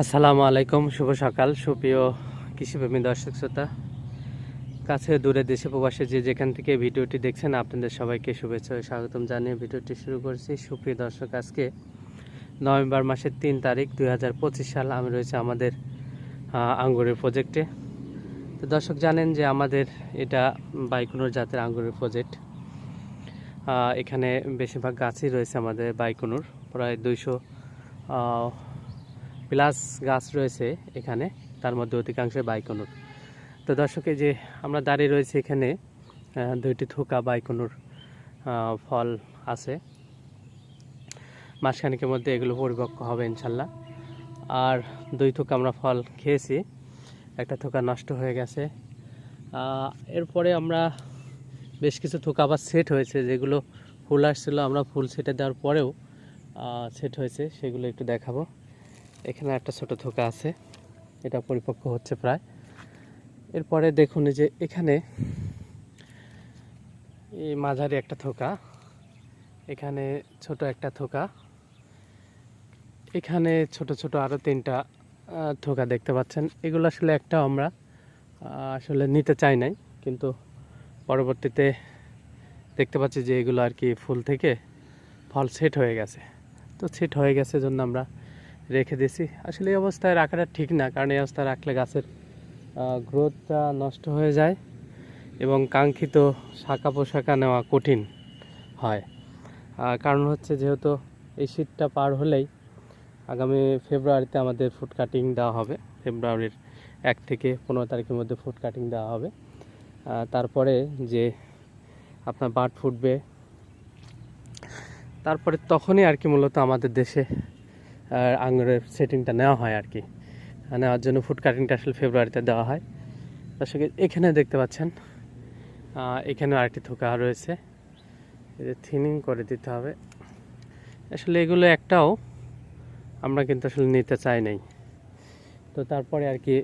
আসসালামু আলাইকুম, শুভ সকাল। সুপ্রিয় কৃষিপ্রেমী দর্শক শ্রোতা, কাছে দূরে দেশে প্রবাসে যে যেখান থেকে ভিডিওটি দেখছেন, আপনাদের সবাইকে শুভেচ্ছা স্বাগতম জানিয়ে ভিডিওটি শুরু করছি। সুপ্রিয় দর্শক, আজকে নভেম্বর মাসের তিন তারিখ দু হাজার পঁচিশ সাল আমি রয়েছে আমাদের আঙ্গুরের প্রজেক্টে। তো দর্শক জানেন যে আমাদের এটা বাইকুনোর জাতের আঙ্গুরের প্রজেক্ট। এখানে বেশিরভাগ গাছই রয়েছে আমাদের বাইকুনুর, প্রায় দুইশো প্লাস গাছ রয়েছে এখানে, তার মধ্যে অধিকাংশ বাইকনুর। তো দর্শকে যে আমরা দাঁড়িয়ে রয়েছি এখানে দুইটি থোকা বাইকনুর ফল আছে। মাসখানিকের মধ্যে এগুলো পরিপক্ক হবে ইনশাল্লাহ। আর দুই থোকা আমরা ফল খেয়েছি, একটা থোকা নষ্ট হয়ে গেছে। এরপরে আমরা বেশ কিছু থোকা আবার সেট হয়েছে, যেগুলো ফুল আসছিল, আমরা ফুল সেটে দেওয়ার পরেও সেট হয়েছে, সেগুলো একটু দেখাবো। এখানে একটা ছোট থোকা আছে। এটা পরিপক্ক হচ্ছে প্রায়। এরপরে দেখুন যে এখানে এই মাঝারি একটা থোকা এখানে ছোট একটা থোকা এখানে ছোট ছোট আরও তিনটা থোকা দেখতে পাচ্ছেন। এগুলো আসলে একটা আমরা আসলে নিতে চাই নাই, কিন্তু পরবর্তীতে দেখতে পাচ্ছি যে এগুলো আর কি ফুল থেকে ফল সেট হয়ে গেছে। তো সেট হয়ে গেছে জন্য আমরা রেখে দিয়েছি। আসলে এই অবস্থায় রাখাটা ঠিক না, কারণ এই অবস্থায় রাখলে গাছের গ্রোথটা নষ্ট হয়ে যায় এবং কাঙ্ক্ষিত শাখা পোশাকা নেওয়া কঠিন হয়। কারণ হচ্ছে যেহেতু এই শীতটা পার হলেই আগামী ফেব্রুয়ারিতে আমাদের ফুড কাটিং দেওয়া হবে। ফেব্রুয়ারির এক থেকে পনেরো তারিখের মধ্যে ফুড কাটিং দেওয়া হবে। তারপরে যে আপনার বার্ড ফুটবে, তারপরে তখনই আর কি মূলত আমাদের দেশে আঙুরের সেটিংটা নেওয়া হয় আর কি। নেওয়ার জন্য ফুড কাটিংটা আসলে ফেব্রুয়ারিতে দেওয়া হয়। দর্শক এখানে দেখতে পাচ্ছেন এখানে আরেকটি থোকা রয়েছে। এদের থিনিং করে দিতে হবে। আসলে এগুলো একটাও আমরা কিন্তু আসলে নিতে চাই নাই। তো তারপরে আর কি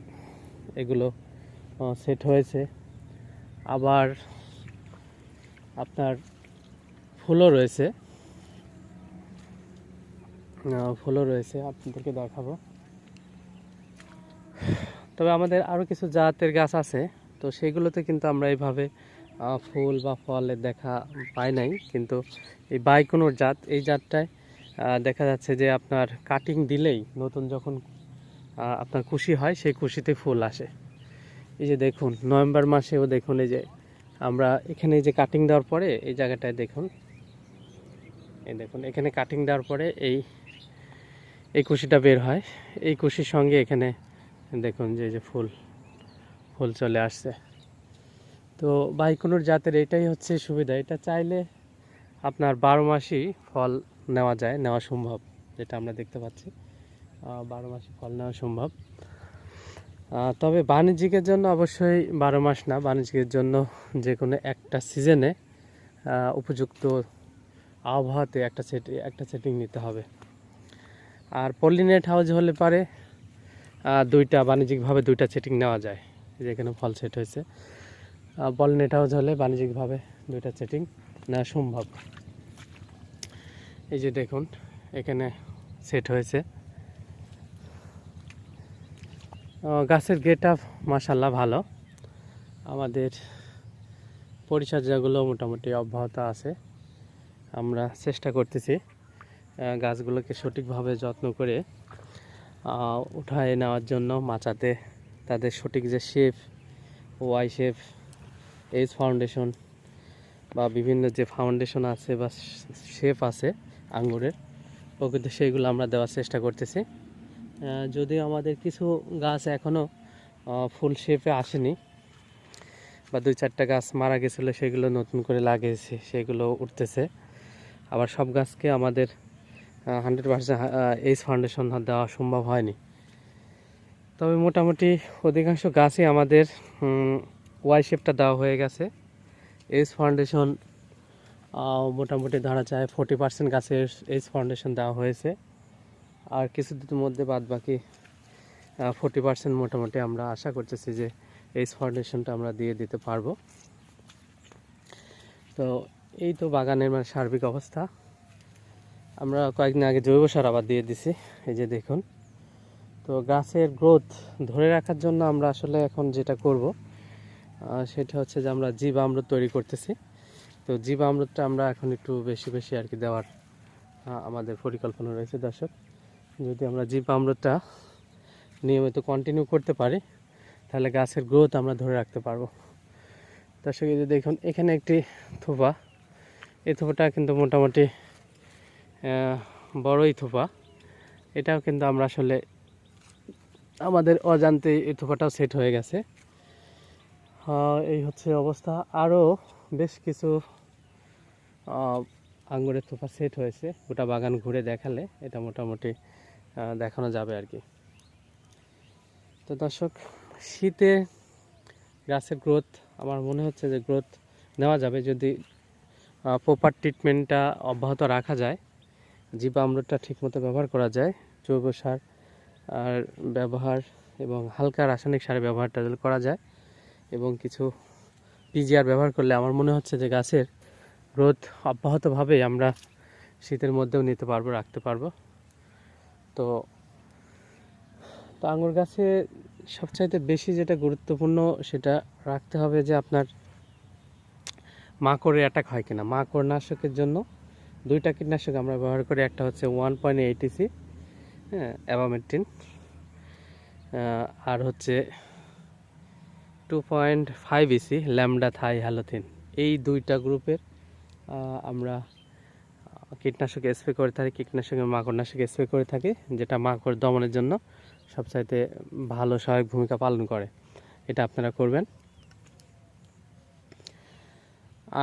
এগুলো সেট হয়েছে। আবার আপনার ফুলও রয়েছে। ফুলও রয়েছে, আপনাদেরকে দেখাবো। তবে আমাদের আরও কিছু জাতের গাছ আছে, তো সেগুলোতে কিন্তু আমরা এইভাবে ফুল বা ফলের দেখা পাই নাই, কিন্তু এই বাইকোনোর জাত, এই জাতটায় দেখা যাচ্ছে যে আপনার কাটিং দিলেই নতুন যখন আপনার খুশি হয়, সেই খুশিতে ফুল আসে। এই যে দেখুন, নভেম্বর মাসেও দেখুন এই যে, আমরা এখানে যে কাটিং দেওয়ার পরে এই জায়গাটায় দেখুন, এই দেখুন, এখানে কাটিং দেওয়ার পরে এই এই কুশিটা বের হয়। এই কুশির সঙ্গে এখানে দেখুন যে যে ফুল ফুল চলে আসছে। তো বাইকুনুর জাতের এটাই হচ্ছে সুবিধা। এটা চাইলে আপনার বারো মাসই ফল নেওয়া যায়, নেওয়া সম্ভব, যেটা আমরা দেখতে পাচ্ছি। বারো মাসই ফল নেওয়া সম্ভব। তবে বাণিজ্যিকের জন্য অবশ্যই বারো মাস না, বাণিজ্যিকের জন্য যে কোনো একটা সিজনে উপযুক্ত আবহাওয়াতে একটা সেট একটা সেটিং নিতে হবে। আর পলিনেট হাউস হলে পারে দুইটা, বাণিজ্যিকভাবে দুইটা সেটিং নেওয়া যায়, যেখানে ফল সেট হয়েছে। পলিনেট হাউস হলে বাণিজ্যিকভাবে দুইটা সেটিং নেওয়া সম্ভব। এই যে দেখুন, এখানে সেট হয়েছে। গাছের গেট আপ মাসাল্লাহ ভালো। আমাদের পরিচর্যাগুলো মোটামুটি অব্যাহত আছে। আমরা চেষ্টা করতেছি। গাছগুলোকে সঠিকভাবে যত্ন করে উঠায় নেওয়ার জন্য মাচাতে তাদের সঠিক যে shape Y shape H foundation বা বিভিন্ন যে ফাউন্ডেশন আছে বা শেপ আছে আঙ্গুরের, প্রকৃত সেইগুলো আমরা দেওয়ার চেষ্টা করতেছি। যদিও আমাদের কিছু গাছ এখনও ফুল শেপে আসেনি, বা দুই চারটা গাছ মারা গেছিল, সেগুলো নতুন করে লাগিয়েছে, সেগুলো উঠতেছে। আবার সব গাছকে আমাদের হান্ড্রেড পার্সেন্ট এইচ ফাউন্ডেশন দেওয়া সম্ভব হয়নি। তবে মোটামুটি অধিকাংশ গাছই আমাদের ওয়াই শেপটা দেওয়া হয়ে গেছে। এইচ ফাউন্ডেশন মোটামুটি ধরা যায় ফোর্টি পার্সেন্ট গাছের এইচ ফাউন্ডেশন দেওয়া হয়েছে। আর কিছুদিনের মধ্যে বাদ বাকি ফোর্টি পার্সেন্ট মোটামুটি আমরা আশা করতেছি যে এইচ ফাউন্ডেশনটা আমরা দিয়ে দিতে পারব। তো এই তো বাগানের মানে সার্বিক অবস্থা। আমরা কয়েকদিন আগে জৈব সার আবার দিয়ে দিছি, এই যে দেখুন। তো গাছের গ্রোথ ধরে রাখার জন্য আমরা আসলে এখন যেটা করব সেটা হচ্ছে যে আমরা জীব আমরুদ তৈরি করতেছি। তো জীব আমরুদটা আমরা এখন একটু বেশি বেশি আর কি দেওয়ার আমাদের পরিকল্পনা রয়েছে দর্শক। যদি আমরা জীব আমরুদটা নিয়মিত কন্টিনিউ করতে পারি, তাহলে গাছের গ্রোথ আমরা ধরে রাখতে পারব। দর্শক, এই যে দেখুন, এখানে একটি থোপা এই থোপাটা কিন্তু মোটামুটি বড়ই থোপা। এটাও কিন্তু আমরা আসলে আমাদের অজান্তে এই থোপাটাও সেট হয়ে গেছে। এই হচ্ছে অবস্থা। আরও বেশ কিছু আঙ্গুরের থোপা সেট হয়েছে। গোটা বাগান ঘুরে দেখালে এটা মোটামুটি দেখানো যাবে আর কি। তো দর্শক, শীতে গাছের গ্রোথ আমার মনে হচ্ছে যে গ্রোথ নেওয়া যাবে যদি প্রপার ট্রিটমেন্টটা অব্যাহত রাখা যায়। জীবামৃতটা ঠিকমতো ব্যবহার করা যায়, জৈব সার আর ব্যবহার এবং হালকা রাসায়নিক সারের ব্যবহারটা যদি করা যায় এবং কিছু পিজিআর ব্যবহার করলে আমার মনে হচ্ছে যে গাছের গ্রোথ অব্যাহতভাবেই আমরা শীতের মধ্যেও নিতে পারব, রাখতে পারব। তো তো আঙুর গাছে সবচাইতে বেশি যেটা গুরুত্বপূর্ণ সেটা রাখতে হবে যে আপনার মাকড়ের অ্যাটাক হয় কিনা। মাকড় নাশকের জন্য দুইটা কীটনাশক আমরা ব্যবহার করি, একটা হচ্ছে ওয়ান পয়েন্ট এইটিসি হ্যাঁ অ্যাবামেট্রিন আর হচ্ছে two point five EC lambda cyhalothrin. এই দুইটা গ্রুপের আমরা কীটনাশক স্প্রে করে থাকি, কীটনাশকের মাকড়নাশক স্প্রে করে থাকি, যেটা মাকড় দমনের জন্য সবচাইতে ভালো সহায়ক ভূমিকা পালন করে। এটা আপনারা করবেন।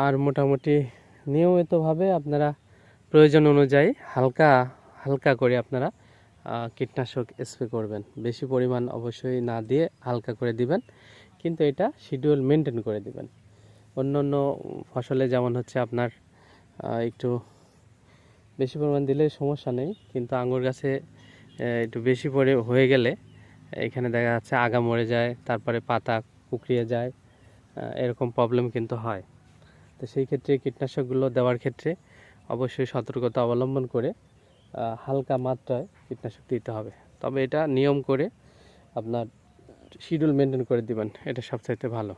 আর মোটামুটি নিয়মিতভাবে আপনারা প্রয়োজন অনুযায়ী হালকা হালকা করে আপনারা কীটনাশক স্প্রে করবেন। বেশি পরিমাণ অবশ্যই না দিয়ে হালকা করে দিবেন, কিন্তু এটা শিডিউল মেনটেন করে দিবেন। অন্য অন্য ফসলে যেমন হচ্ছে আপনার একটু বেশি পরিমাণ দিলে সমস্যা নেই, কিন্তু আঙুর গাছে একটু বেশি পরে হয়ে গেলে, এখানে দেখা যাচ্ছে আগা মরে যায়, তারপরে পাতা কুকড়িয়ে যায় এরকম প্রবলেম কিন্তু হয়। তো সেই ক্ষেত্রে কীটনাশকগুলো দেওয়ার ক্ষেত্রে অবশ্যই সতর্কতা অবলম্বন করে হালকা মাত্রায় কীটনাশক দিতে হবে। তবে এটা নিয়ম করে আপনার শিডিউল মেনটেন করে দিবেন, এটা সবচাইতে ভালো।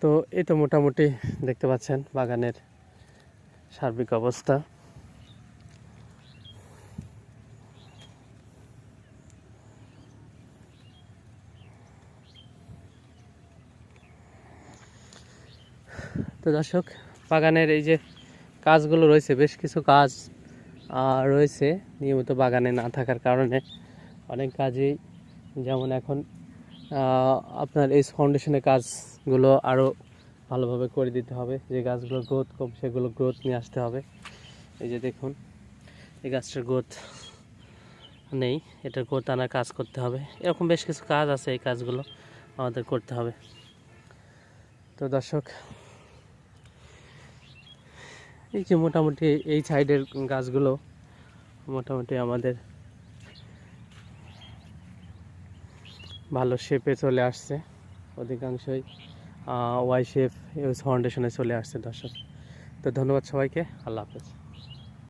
তো এই তো মোটামুটি দেখতে পাচ্ছেন বাগানের সার্বিক অবস্থা। তো দর্শক বাগানের এই যে কাজগুলো রয়েছে, বেশ কিছু কাজ রয়েছে নিয়মিত বাগানে না থাকার কারণে। অনেক কাজেই যেমন এখন আপনার এই ফাউন্ডেশনের কাজগুলো আরও ভালোভাবে করে দিতে হবে। যে গাছগুলো গ্রোথ কম, সেগুলো গ্রোথ নিয়ে আসতে হবে। এই যে দেখুন, এই গাছটার গ্রোথ নেই, এটার গ্রোথ আনার কাজ করতে হবে। এরকম বেশ কিছু কাজ আছে এই কাজগুলো আমাদের করতে হবে। তো দর্শক এই যে মোটামুটি এই সাইডের গাছগুলো মোটামুটি আমাদের ভালো শেপে চলে আসছে। অধিকাংশই ওয়াই শেপ ফাউন্ডেশনে চলে আসছে, দর্শক। তো ধন্যবাদ সবাইকে। আল্লাহ হাফেজ।